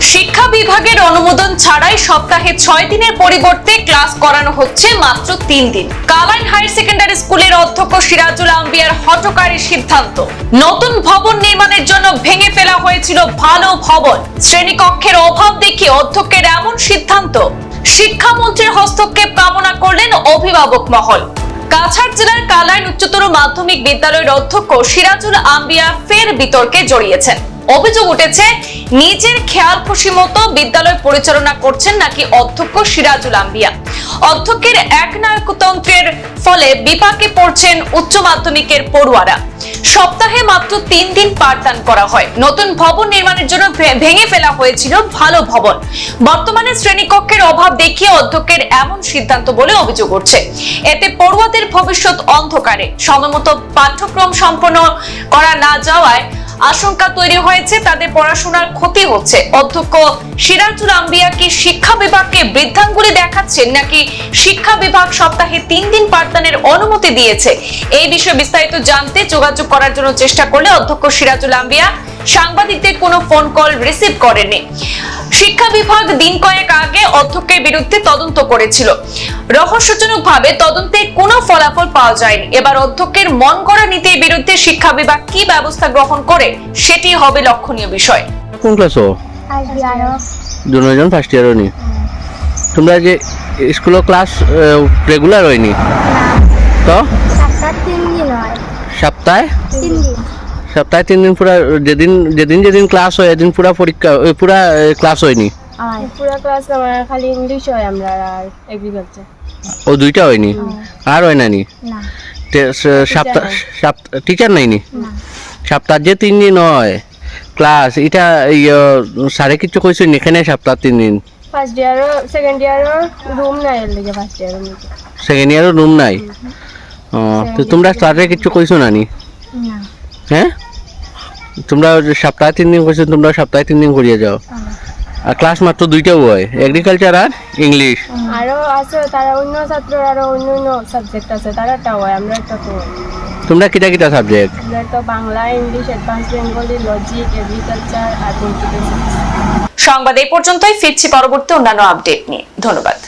শিক্ষা বিভাগের অনুমোদন ছাড়াই সপ্তাহে ছয় দিনের পরিবর্তে ক্লাস করানো হচ্ছে মাত্র তিন দিন। কালাইন হায়ার সেকেন্ডারি স্কুলের অধ্যক্ষ সিরাজুল আম্বিয়ার হটকারী সিদ্ধান্ত। নতুন ভবন নির্মাণের জন্য ভেঙে ফেলা হয়েছিল ভালো ভবন। শ্রেণীকক্ষের অভাব দেখিয়ে অধ্যক্ষের এমন সিদ্ধান্ত। শিক্ষামন্ত্রীর হস্তক্ষেপ কামনা করলেন অভিভাবক মহল। কাছাড় জেলার কালাইন উচ্চতর মাধ্যমিক বিদ্যালয়ের অধ্যক্ষ সিরাজুল আম্বিয়া ফের বিতর্কে জড়িয়েছেন। অভিযোগ উঠেছে, নিজের খেয়াল খুশি মতো বিদ্যালয় পরিচালনা করছেন নাকি অধ্যক্ষ সিরাজুল আম্বিয়া। অধ্যক্ষের এক নায়কতন্ত্রের ফলে বিপাকে পড়ছেন উচ্চ মাধ্যমিকের পড়ুয়ারা। সপ্তাহে মাত্র তিন দিন পাঠদান করা হয়। নতুন ভবন নির্মাণের জন্য ভেঙে ফেলা হয়েছিল ভালো ভবন। বর্তমানে শ্রেণীকক্ষের অভাব দেখিয়ে অধ্যক্ষের এমন সিদ্ধান্ত বলে অভিযোগ উঠছে। এতে পড়ুয়াদের ভবিষ্যৎ অন্ধকারে। সময়মতো পাঠ্যক্রম সম্পন্ন করা না যাওয়ায় আশঙ্কা তৈরি হয়েছে, তাদের পড়াশোনার ক্ষতি হচ্ছে। অধ্যক্ষ সিরাজুল আম্বিয়া কি শিক্ষা বিভাগকে বৃদ্ধাঙ্গুলি দেখাচ্ছেন, নাকি শিক্ষা বিভাগ সপ্তাহে তিন দিন পাঠদানের অনুমতি দিয়েছে? এই বিষয়ে বিস্তারিত জানতে যোগাযোগ করার জন্য চেষ্টা করলে অধ্যক্ষ সিরাজুল আম্বিয়া সাংবাদিকদের কোনো ফোন কল রিসিভ করেনি শিক্ষা বিভাগ দিন কয়েক আগে অধ্যক্ষের বিরুদ্ধে তদন্ত করেছিল। রহস্যজনকভাবে তদন্তে কোনো ফলাফল পাওয়া যায়নি। এবার অধ্যক্ষের মন করা নীতির বিরুদ্ধে শিক্ষা বিভাগ কি ব্যবস্থা গ্রহণ করে সেটি হবে লক্ষণীয় বিষয়। কোন আরও দুজন ফার্স্ট ইয়ার নি তোমরা যে স্কুলের ক্লাস রেগুলার হয়নি? তো? সপ্তাহ তিন দিন হয়। সপ্তাহে তিন দিন। সপ্তাহে তিন দিন পুরা যেদিন যেদিন যেদিন ক্লাস হয় এদিন পুরা পরীক্ষা পুরা ক্লাস হয়নি? হয় ক্লাস আমার খালি ইংলিশ হয় আমরা আর এগ্রিকালচার ও দুইটা হয়নি? আর হয় না। নি সপ্তাহ সপ্তাহ টিচার নাইনি? না। সপ্তাহ যে তিন দিন হয় ক্লাস এটা ইয়ে, স্যারে কিছু কইছে এখানে সপ্তাহ তিন দিন ফার্স্ট ইয়ারও সেকেন্ড ইয়ারও রুম নাই এর ফার্স্ট ইয়ারের সেকেন্ড ইয়ারও রুম নাই। ও তো তোমরা স্যারে কিছু কইছো না নি। হ্যাঁ? তোমরা সপ্তাহে তিন দিন করছ তোমরা সপ্তাহে তিন দিন করিয়ে যাও। আর ক্লাস মাত্র দুইটাও হয় এগ্রিকালচার আর ইংলিশ আরও আছে তারা অন্য ছাত্র আরও অন্য অন্য সাবজেক্ট আছে তারা একটা হয় আমরা একটা তো তোমরা কিটা কিটা সাবজেক্ট আমরা তো Bangla English advance Bengali logic agriculture আর কম্পিউটার সংবাদ এই পর্যন্তই ফিরছি পরবর্তী অন্যান্য আপডেট নিয়ে। ধন্যবাদ।